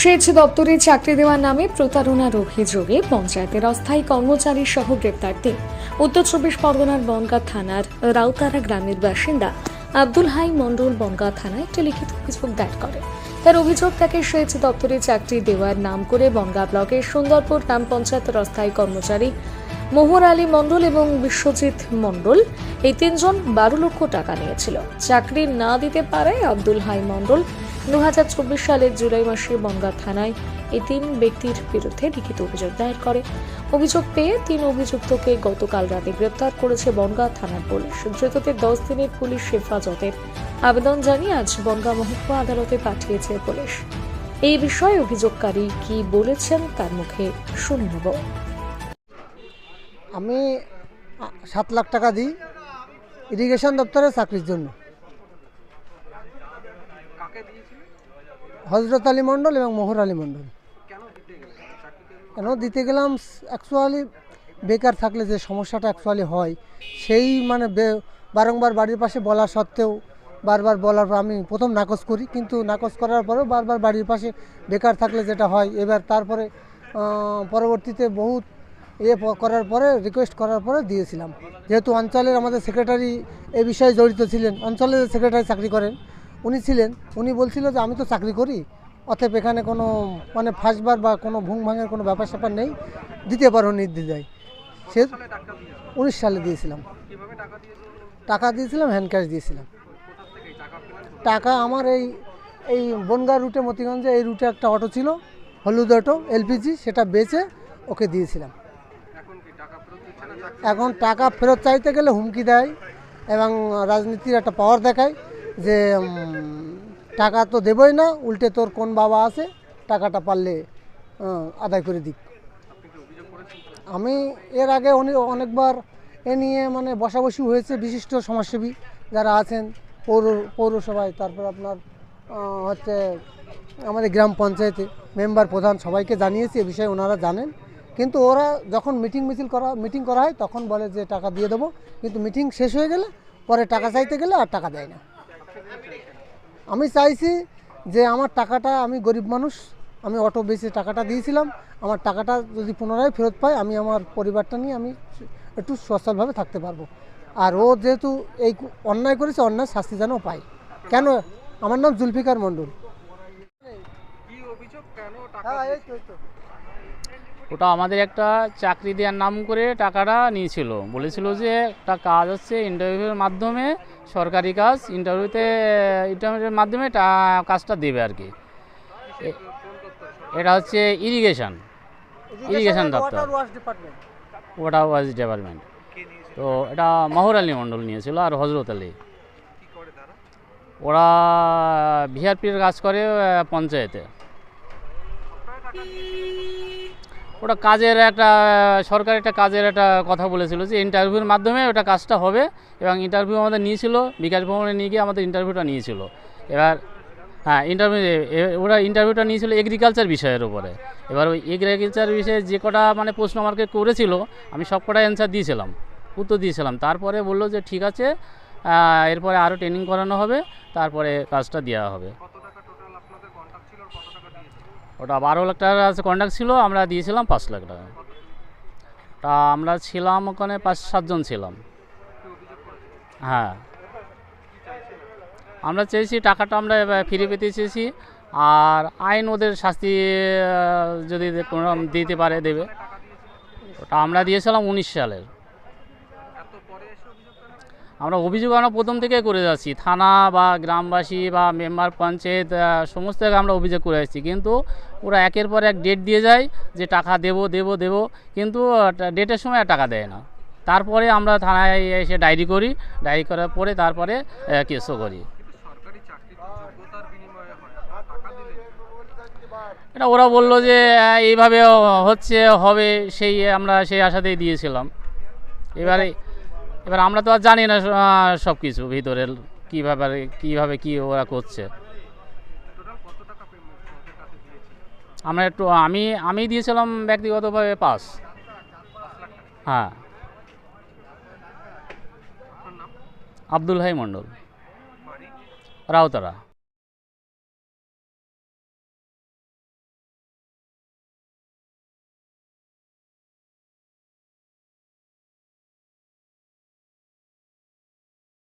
সেচ দপ্তরে চাকরি দেওয়ার নামে প্রতারণার অভিযোগে পঞ্চায়েতের অস্থায়ী কর্মচারী সহ গ্রেপ্তার তিন উত্তর চব্বিশ পরগনার বনগা থানার রাউতারা গ্রামের বাসিন্দা আব্দুল হাই মন্ডল বনগা থানায় একটি লিখিত অভিযোগ দায়ের করে। তার অভিযোগ, তাকে সেচ দপ্তরে চাকরি দেওয়ার নাম করে বনগা ব্লকের সুন্দরপুর গ্রাম পঞ্চায়েতের অস্থায়ী কর্মচারী মোহর আলী মণ্ডল এবং বিশ্বজিৎ মণ্ডল। এই তিনজন বারো লক্ষ টাকা নিয়েছিল। চাকরি না দিতে পারায় আব্দুল হাই মণ্ডল দুহাজার চব্বিশ সালের জুলাই মাসে বনগাঁ থানায় এই তিন ব্যক্তির বিরুদ্ধে লিখিত অভিযোগ দায়ের করে। অভিযোগ পেয়ে তিন অভিযুক্তকে গতকাল রাতে গ্রেপ্তার করেছে বনগাঁ থানার পুলিশ। ধৃততে দশ দিনের পুলিশ হেফাজতের আবেদন জানিয়ে আজ বনগাঁ মহকুমা আদালতে পাঠিয়েছে পুলিশ। এই বিষয়ে অভিযোগকারী কি বলেছেন তার মুখে শুনে নেব। আমি সাত লাখ টাকা দিই ইরিগেশন দপ্তরে চাকরির জন্য। হজরত আলী মণ্ডল এবং মোহর আলী মণ্ডল। কেন দিতে গেলাম? অ্যাকচুয়ালি বেকার থাকলে যে সমস্যাটা অ্যাকচুয়ালি হয় সেই মানে বারংবার বাড়ির পাশে বলা সত্ত্বেও বারবার বলার পর আমি প্রথম নাকচ করি কিন্তু নাকচ করার পরেও বারবার বাড়ির পাশে বেকার থাকলে যেটা হয় এবার তারপরে পরবর্তীতে বহুত প- করার পরে রিকোয়েস্ট করার পরে দিয়েছিলাম। যেহেতু অঞ্চলের আমাদের সেক্রেটারি এ বিষয়ে জড়িত ছিলেন, অঞ্চলের সেক্রেটারি চাকরি করেন, উনি ছিলেন, উনি বলছিল যে আমি তো চাকরি করি, অতএব এখানে কোনো মানে ফাঁসবার বা কোনো ভুং ভাঙের কোনো ব্যাপার স্যাপার নেই দিতে পারো নির্দ্বিধায় সে উনিশ সালে দিয়েছিলাম। টাকা দিয়েছিলাম হ্যান্ড ক্যাশ দিয়েছিলাম। টাকা আমার এই এই বনগাঁ রুটে মতিগঞ্জে এই রুটে একটা অটো ছিল, হলুদ অটো এলপিজি সেটা বেচে ওকে দিয়েছিলাম। এখন টাকা ফেরত চাইতে গেলে হুমকি দেয় এবং রাজনীতির একটা পাওয়ার দেখায় যে টাকা তো দেবই না, উল্টে তোর কোন বাবা আছে, টাকাটা পারলে আদায় করে দিক। আমি এর আগে অনেকবার এ নিয়ে মানে বসাবসি হয়েছে বিশিষ্ট সমাজসেবী যারা আছেন, পৌর, পৌরসভায়, তারপর আপনার হচ্ছে আমাদের গ্রাম পঞ্চায়েতে মেম্বার প্রধান সবাইকে জানিয়েছি, এ বিষয়ে ওনারা জানেন। কিন্তু ওরা যখন মিটিং মিছিল করা মিটিং করা হয় তখন বলে যে টাকা দিয়ে দেবো। কিন্তু মিটিং শেষ হয়ে গেলে পরে টাকা চাইতে গেলে আর টাকা দেয় না। আমি চাইছি যে আমার টাকাটা আমি গরিব মানুষ আমি অটো বেচে টাকাটা দিয়েছিলাম। আমার টাকাটা যদি পুনরায় ফেরত পাই আমি আমার পরিবারটা নিয়ে আমি একটু সচ্ছলভাবে থাকতে পারব। আর ও যেহেতু এই অন্যায় করেছে অন্যায় শাস্তি যেন পায়। কেন? আমার নাম জুলফিকার মণ্ডল। হ্যাঁ, ওটা আমাদের একটা চাকরি দেওয়ার নাম করে টাকাটা নিয়েছিল। বলেছিল যে একটা কাজ হচ্ছে ইন্টারভিউর মাধ্যমে সরকারি কাজ ইন্টারভিউতে ইন্টারভিউর মাধ্যমে কাজটা দেবে আর কি। এটা হচ্ছে ইরিগেশন ইরিগেশন দপ্তর। ওয়াটার ওয়াজ ডিপার্টমেন্ট তো এটা মহর আলী মণ্ডল নিয়েছিল আর হজরত আলী। ওরা ভিআরপির কাজ করে পঞ্চায়েতে। ওটা কাজের একটা, সরকার একটা কাজের একটা কথা বলেছিল যে ইন্টারভিউর মাধ্যমে ওটা কাজটা হবে এবং ইন্টারভিউ আমাদের নিয়েছিল, বিকাশ ভবনে নিয়ে গিয়ে আমাদের ইন্টারভিউটা নিয়েছিল। এবার হ্যাঁ ইন্টারভিউ ওরা ইন্টারভিউটা নিয়েছিল এগ্রিকালচার বিষয়ের উপরে। এবার ওই এগ্রিকালচার বিষয়ে যে কটা মানে প্রশ্ন আমাকে করেছিল, আমি সব কটা অ্যান্সার দিয়েছিলাম, উত্তর দিয়েছিলাম। তারপরে বলল যে ঠিক আছে এরপরে আরও ট্রেনিং করানো হবে, তারপরে কাজটা দেওয়া হবে। ওটা বারো লাখ টাকার আছে ছিল, আমরা দিয়েছিলাম পাঁচ লাখ টাকা। তা আমরা ছিলাম ওখানে পাঁচ, সাতজন ছিলাম। হ্যাঁ। আমরা চেয়েছি টাকাটা আমরা ফিরে পেতে চেয়েছি, আর আইন ওদের শাস্তি যদি কোনো দিতে পারে দেবে। ওটা আমরা দিয়েছিলাম উনিশ সালের। আমরা অভিযোগ আমরা প্রথম থেকে করে যাচ্ছি। থানা বা গ্রামবাসী বা মেম্বার পঞ্চায়েত সমস্ত জায়গায় আমরা অভিযোগ করে আসছি। কিন্তু ওরা একের পর এক ডেট দিয়ে যায় যে টাকা দেবো দেবো দেবো। কিন্তু ডেটের সময় টাকা দেয় না। তারপরে আমরা থানায় এসে ডায়েরি করি। ডায়েরি করার পরে তারপরে কেসও করি। এটা ওরা বলল যে এইভাবে হচ্ছে, হবে, সেই আমরা সেই আশাতেই দিয়েছিলাম। এবারে এবার আমরা তো আর জানি না সব কিছু ভিতরের কীভাবে কীভাবে কী ওরা করছে। আমরা একটু, আমি আমি দিয়েছিলাম ব্যক্তিগতভাবে পাস হ্যাঁ। আব্দুল হাই মণ্ডল। রাউতারা।